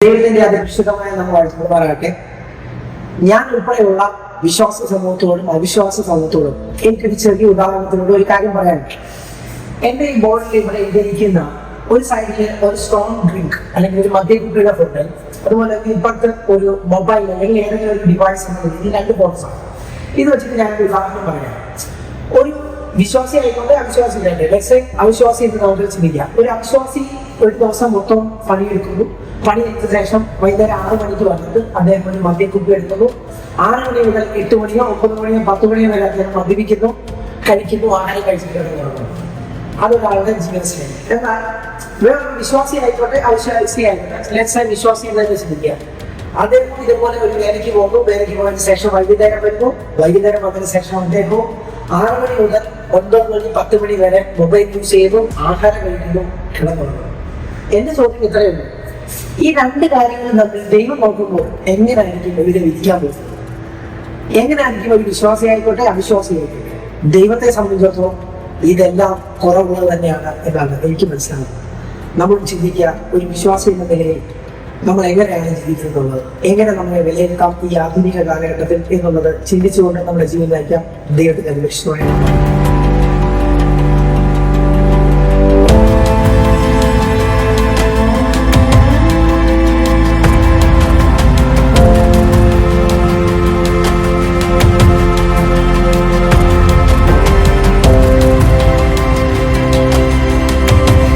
ദൈവത്തിന്റെ അതിരക്ഷിതമായ നമ്മൾ വാഴ്ത്തുമാറാകട്ടെ ഞാൻ ഉൾപ്പെടെയുള്ള വിശ്വാസ സമൂഹത്തോടും അവിശ്വാസ സമൂഹത്തോടും എനിക്കൊരു ചെറിയ ഉദാഹരണത്തിനോട് ഒരു കാര്യം പറയാനുണ്ട്. എന്റെ ഈ ബോർഡിൽ ഇവിടെ ഇരിക്കുന്ന ഒരു സൈഡിൽ ഒരു സ്ട്രോങ് ഡ്രിങ്ക് അല്ലെങ്കിൽ ഒരു മദ്യക്കുപ്പിയുടെ ഫുഡ് അതുപോലെ ഇപ്പോഴത്തെ ഒരു മൊബൈൽ അല്ലെങ്കിൽ ഏതെങ്കിലും ഒരു ഡിവൈസ് ബോക്സ് ആണ്. ഇത് വെച്ചിട്ട് ഞാൻ ഉദാഹരണം പറയാം. വിശ്വാസി ആയിക്കൊണ്ട് അവിശ്വാസി ലെറ്റ്സ് അവിശ്വാസി എന്ന് നമുക്ക് ചിന്തിക്കാം ഒരു അവിശ്വാസി ഒരു ദിവസം മൊത്തം പണിയെടുക്കുന്നു. പണിയെടുത്ത ശേഷം വൈകുന്നേരം ആറ് മണിക്ക് വന്നിട്ട് അദ്ദേഹം ഒരു മദ്യക്കുപ്പി എടുക്കുന്നു. ആറ് മണി മുതൽ എട്ട് മണിയോ ഒമ്പത് മണിയോ പത്ത് മണിയോ വരെ അദ്ദേഹം മദ്യപിക്കുന്നു കഴിക്കുന്നു ആഹാരം കഴിച്ചിട്ട് അതൊരാളുടെ ജീവിതശൈലി എന്നാൽ വേറൊരു വിശ്വാസി ആയിക്കോട്ടെ അവിശ്വാസി ആയിക്കോട്ടെ ലെറ്റ്സ് വിശ്വാസി എന്ന് ചിന്തിക്കുക. അദ്ദേഹം ഇതുപോലെ ഒരു വേലയ്ക്ക് പോകും. വേലയ്ക്ക് പോയതിനു ശേഷം വൈകുന്നേരം വരുന്നു. വൈകുന്നേരം വന്നതിന് ശേഷം അദ്ദേഹവും ആറ് മണി മുതൽ ഒൻപത് മണി പത്ത് മണി വരെ മൊബൈൽ യൂസ് ചെയ്യുന്നു ആഹാരം കഴിക്കുന്നു കിടന്നുറങ്ങുന്നു എന്റെ ചോദ്യം ഇത്രയേ ഉള്ളൂ ഈ രണ്ട് കാര്യങ്ങളും നമ്മൾ ദൈവം നോക്കുമ്പോൾ എങ്ങനെയായിരിക്കും ഇവരെ വിധിക്കാൻ പോകുന്നത്? എങ്ങനെയായിരിക്കും ഒരു വിശ്വാസി ആയിക്കോട്ടെ അവിശ്വാസി ആയിക്കോട്ടെ? ദൈവത്തെ സംബന്ധിച്ചിടത്തോളം ഇതെല്ലാം കുറവുകൾ തന്നെയാണ് എന്നാണ് എനിക്ക് മനസ്സിലാകുന്നത്. നമ്മൾ ചിന്തിക്കുക ഒരു വിശ്വാസി എന്ന നിലയിൽ നമ്മൾ എങ്ങനെയാണ് ജീവിക്കുന്നത് എങ്ങനെ നമ്മളെ വിലയിരുത്താം ഈ ആധുനിക കാലഘട്ടത്തിൽ എന്നുള്ളത് ചിന്തിച്ചുകൊണ്ട് നമ്മുടെ ജീവിതം നയിക്കാം ദൈവത്തിന്റെ അനുരക്ഷണമായി